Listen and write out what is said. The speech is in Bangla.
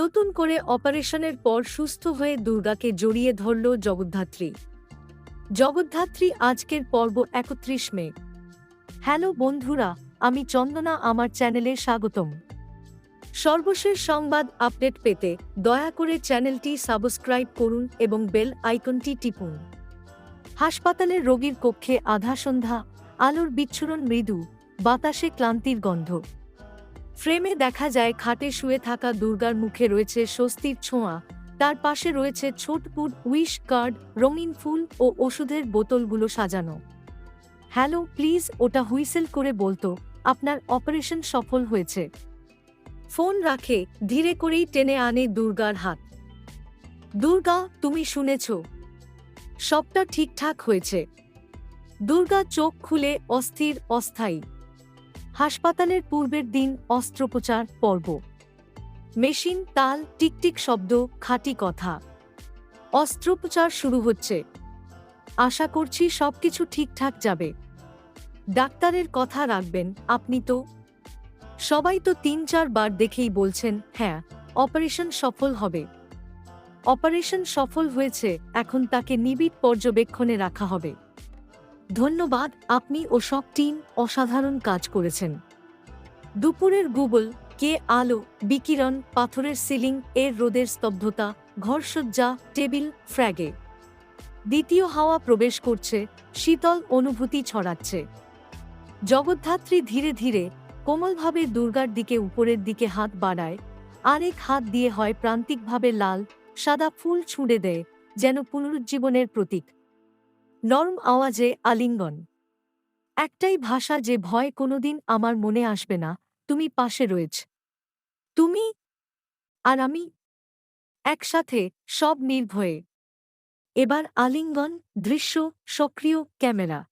নতুন করে অপারেশনের পর সুস্থ হয়ে দুর্গাকে জড়িয়ে ধরল জগদ্ধাত্রী। জগদ্ধাত্রী, আজকের পর্ব একত্রিশ মে। হ্যালো বন্ধুরা, আমি চন্দনা, আমার চ্যানেলে স্বাগতম। সর্বশেষ সংবাদ আপডেট পেতে দয়া করে চ্যানেলটি সাবস্ক্রাইব করুন এবং বেল আইকনটি টিপুন। হাসপাতালের রোগীর কক্ষে আধা সন্ধ্যা, আলোর বিচ্ছুরণ, মৃদু, বাতাসে ক্লান্তির গন্ধ। ফ্রেমে দেখা যায় খাটে শুয়ে থাকা দুর্গার মুখে রয়েছে স্বস্তির ছোঁয়া। তার পাশে রয়েছে ছোটপুট উইশ কার্ড, রঙিন ফুল ও ওষুধের বোতলগুলো সাজানো। হ্যালো, প্লিজ, ওটা হুইসেল করে বলতো, আপনার অপারেশন সফল হয়েছে। ফোন রাখে, ধীরে করেই টেনে আনে দুর্গার হাত। দুর্গা, তুমি শুনেছ। সবটা ঠিকঠাক হয়েছে। দুর্গা চোখ খুলে অস্থির, অস্থায়ী। হাসপাতালের পূর্বের দিন অস্ত্রোপচার পর্ব। মেশিন, তাল, টিকটিক শব্দ, খাঁটি কথা। অস্ত্রোপচার শুরু হচ্ছে। আশা করছি সব কিছু ঠিকঠাক যাবে। ডাক্তারের কথা রাখবেন, আপনি তো। সবাই তো তিন চারবার দেখেই বলছেন হ্যাঁ অপারেশন সফল হবে। অপারেশন সফল হয়েছে, এখন তাকে নিবিড় পর্যবেক্ষণে রাখা হবে। ধন্যবাদ, আপনি ও সব টিম অসাধারণ কাজ করেছেন। দুপুরের গুগল, কে আলো, বিকিরণ, পাথরের সিলিং, এর রোদের স্তব্ধতা, ঘরসজ্জা, টেবিল, ফ্র্যাগে। দ্বিতীয় হাওয়া প্রবেশ করছে, শীতল অনুভূতি ছড়াচ্ছে। জগদ্ধাত্রী ধীরে ধীরে কোমলভাবে দুর্গার দিকে উপরের দিকে হাত বাড়ায়, আরেক হাত দিয়ে হয় প্রান্তিকভাবে লাল, সাদা ফুল ছুঁড়ে দেয়, যেন পুনরুজ্জীবনের প্রতীক। নরম আওয়াজে আলিঙ্গন। একটাই ভাষা যে ভয় কোনোদিন আমার মনে আসবে না, তুমি পাশে রয়েছ। তুমি আর আমি একসাথে সব নির্ভয়ে। এবার আলিঙ্গন, দৃশ্য, সক্রিয় ক্যামেরা।